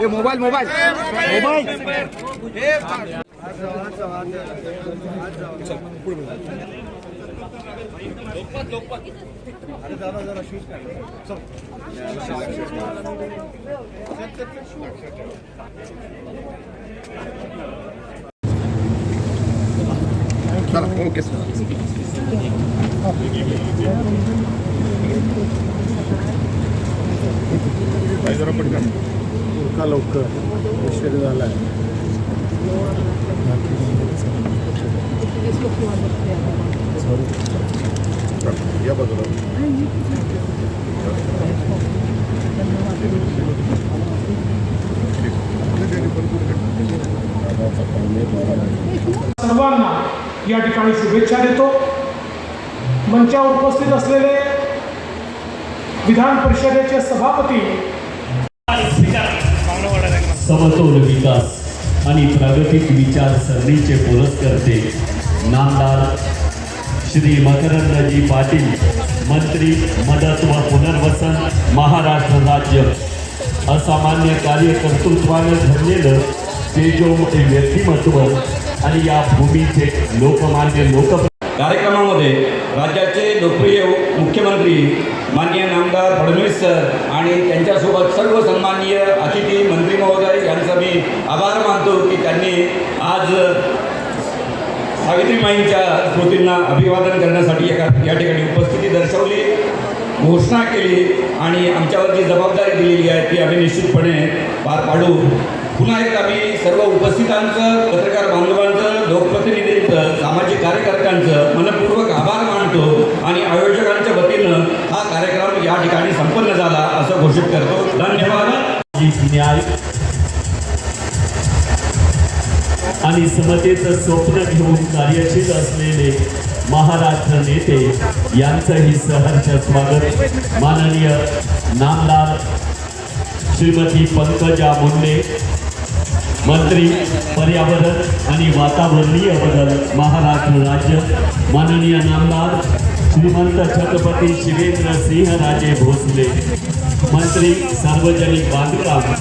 हे mobile mobile mobile चला okay sir का लवकर उशीर झाला या बाजूला. सर्वांना या ठिकाणी शुभेच्छा देतो. मंचावर उपस्थित असलेले विधान परिषदेचे सभापती. समतोल विकास आणि प्रागतिक विचारसरणीचे पुरस्कर्ते नामदार श्री मकरंदजी पाटील मंत्री मदत व पुनर्वसन महाराष्ट्र राज्य. असामान्य कार्यकर्तृत्वाने धरलेलं तेजोमुखी व्यक्तिमत्व आणि या भूमीचे लोकमान्य लोक कार्यक्रमामध्ये राज्याचे लोकप्रिय मुख्यमंत्री माननीय नामदार फडणवीस सर आणि त्यांच्यासोबत सर्व सन्मान आज स्मृतींना अभिवादन करण्यासाठी एका या ठिकाणी उपस्थिती दर्शवली घोषणा केली आणि आमच्यावर जी जबाबदारी दिलेली आहे ती आम्ही निश्चितपणे पार पाडू. पुन्हा एक आम्ही सर्व उपस्थितांचं पत्रकार बांधवांचं लोकप्रतिनिधींचं सामाजिक कार्यकर्त्यांचं मनपूर्वक आभार मानतो आणि आयोजकांच्या वतीनं हा कार्यक्रम या ठिकाणी संपन्न झाला असं घोषित करतो. आणि समतेचं स्वप्न घेऊन कार्यशील असलेले महाराष्ट्र नेते यांचंही सहर्ष स्वागत. माननीय नामदार श्रीमती पंकजा मुंडे मंत्री पर्यावरण आणि वातावरणीय बदल महाराष्ट्र राज्य. माननीय नामदार श्रीमंत छत्रपती शिवेंद्र सिंह राजे भोसले मंत्री सार्वजनिक बांधकाम